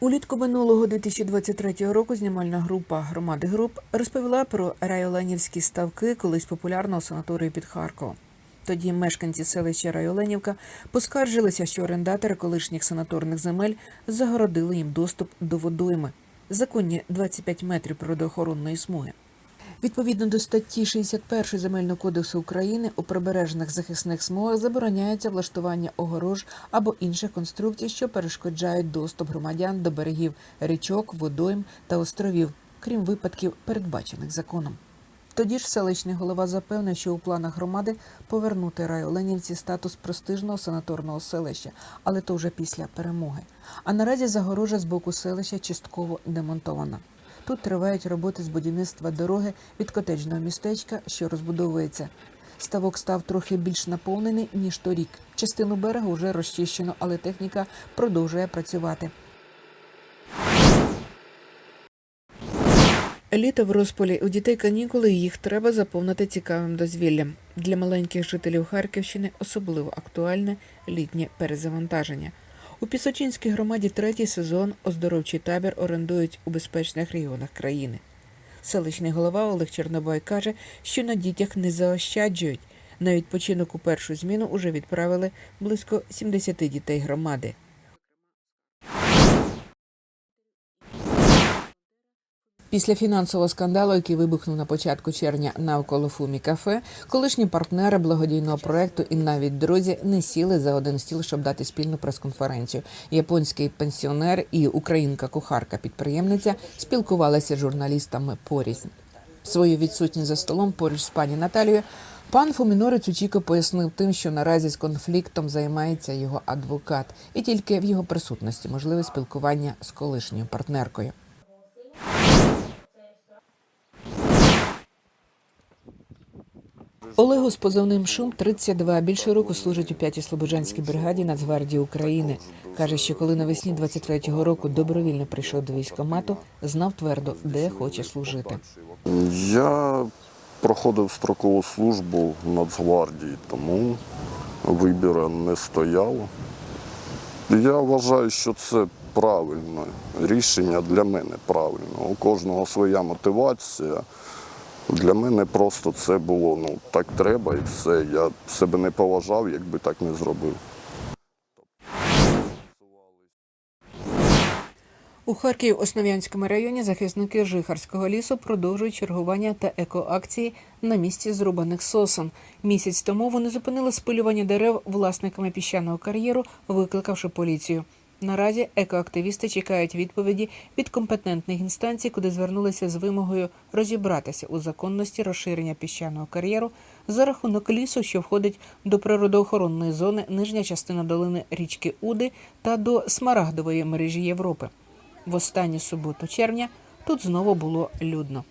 Улітку минулого 2023 року знімальна група громади груп розповіла про райоленівські ставки, колись популярного санаторію під Харковом. Тоді мешканці селища Райоленівка поскаржилися, що орендатори колишніх санаторних земель загородили їм доступ до водойми. Законні 25 метрів природоохоронної смуги. Відповідно до статті 61 Земельного кодексу України у прибережних захисних смугах забороняється влаштування огорож або інших конструкцій, що перешкоджають доступ громадян до берегів річок, водойм та островів, крім випадків, передбачених законом. Тоді ж селищний голова запевнив, що у планах громади повернути райоленівці статус престижного санаторного селища, але то вже після перемоги. А наразі загорожа з боку селища частково демонтована. Тут тривають роботи з будівництва дороги від котеджного містечка, що розбудовується. Ставок став трохи більш наповнений ніж торік. Частину берега вже розчищено, але техніка продовжує працювати. Літо в розпалі у дітей канікули їх треба заповнити цікавим дозвіллям. Для маленьких жителів Харківщини особливо актуальне літнє перезавантаження. У Пісочинській громаді третій сезон оздоровчий табір орендують у безпечних регіонах країни. Селищний голова Олег Чорнобай каже, що на дітях не заощаджують. На відпочинок у першу зміну уже відправили близько 70 дітей громади. Після фінансового скандалу, який вибухнув на початку червня навколо Фумі кафе, колишні партнери благодійного проекту і навіть друзі не сіли за один стіл, щоб дати спільну прес-конференцію. Японський пенсіонер і українка-кухарка-підприємниця спілкувалися з журналістами порізнь. Свою відсутність за столом поруч з пані Наталією пан Фумінорець Учіко пояснив тим, що наразі з конфліктом займається його адвокат, і тільки в його присутності можливе спілкування з колишньою партнеркою. Олегу з позовним шум 32 більше року служить у 5-й Слободжанській бригаді Нацгвардії України. Каже, що коли навесні 23-го року добровільно прийшов до військкомату, знав твердо, де хоче служити. Я проходив строкову службу в Нацгвардії, тому вибіру не стояло. Я вважаю, що це правильне рішення для мене правильно. У кожного своя мотивація. Для мене просто це було ну так треба і все. Я себе не поважав, якби так не зробив. У Харків-Основ'янському районі захисники Жихарського лісу продовжують чергування та екоакції на місці зрубаних сосен. Місяць тому вони зупинили спилювання дерев власниками піщаного кар'єру, викликавши поліцію. Наразі екоактивісти чекають відповіді від компетентних інстанцій, куди звернулися з вимогою розібратися у законності розширення піщаного кар'єру за рахунок лісу, що входить до природоохоронної зони нижня частина долини річки Уди та до Смарагдової мережі Європи. В останню суботу червня тут знову було людно.